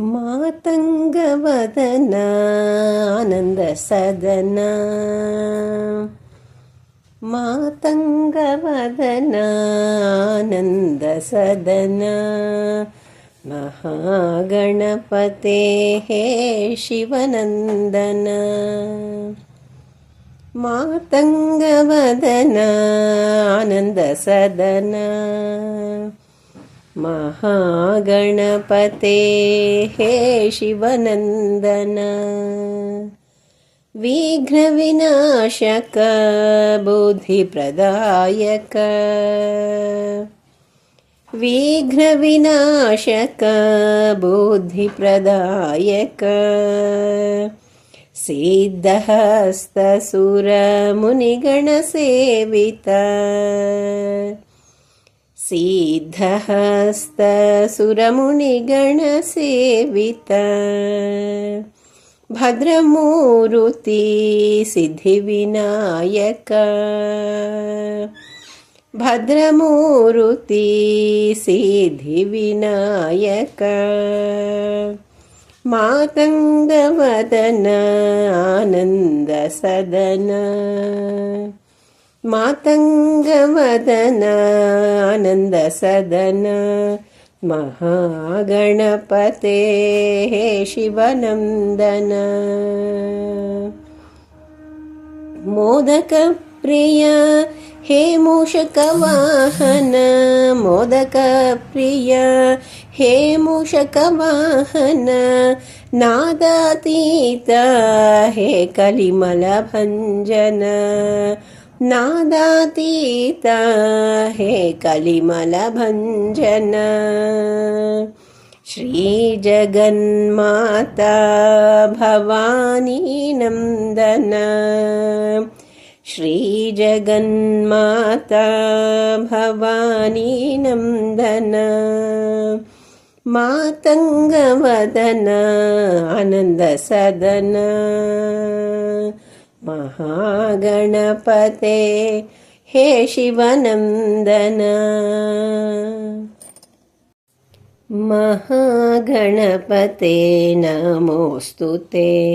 मातङ्गवदनानन्दसदना। मातङ्गवदनानन्दसदना। महागणपतेः शिवनन्दन। मातङ्गवदनानन्दसदना महागणपते। हे शिवनन्दन। विघ्नविनाशक बुद्धिप्रदायक विघ्नविनाशक बुद्धिप्रदायक सिद्धहस्तसुरमुनिगणसेविता सिद्धहस्तसुरमुनिगणसेवित भद्रमूरुति सिद्धिविनायक। भद्रमूरुति सिद्धिविनायक। मातङ्गवदन आनन्दसदन मातङ्गवदनानन्दसदन महागणपतेः शिवनन्दन मोदकप्रिय हे मूषकवाहन मोदकप्रिय हे मूषकवाहन नादातीत हे कलिमलभञ्जन नादातीत हे कलिमलभञ्जन। श्रीजगन्माता भवानी नन्दन। श्रीजगन्माता भवानी नन्दन। मातङ्गवदन आनन्दसदन महागणपते। हे शिवनन्दन। महागणपते नमोऽस्तु ते।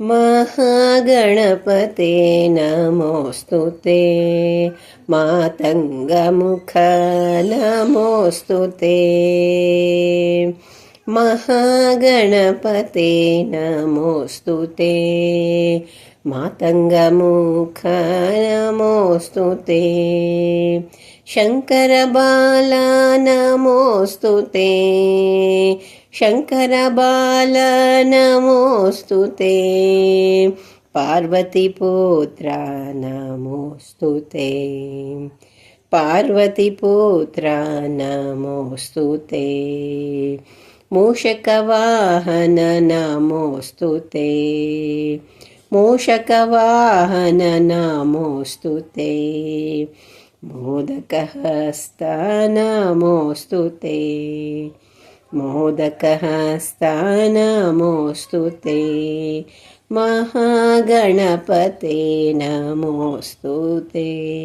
महागणपते नमोऽस्तु ते। मातङ्गमुख नमोऽस्तु ते महागणपते नमोऽस्तु ते। मातङ्गमुख नमोऽस्तु ते। शङ्करबाला नमोऽस्तु ते। शङ्करबाल नमोऽस्तु ते। पार्वतीपुत्रा नमोऽस्तु ते। पार्वतीपुत्रा नमोऽस्तु ते मूषकवाहन नमोऽस्तु ते। मूषकवाहन नमोऽस्तु ते। मोदकहस्त नमोऽस्तु ते। मोदकहस्त नमोऽस्तु ते। महागणपते नमोऽस्तु ते।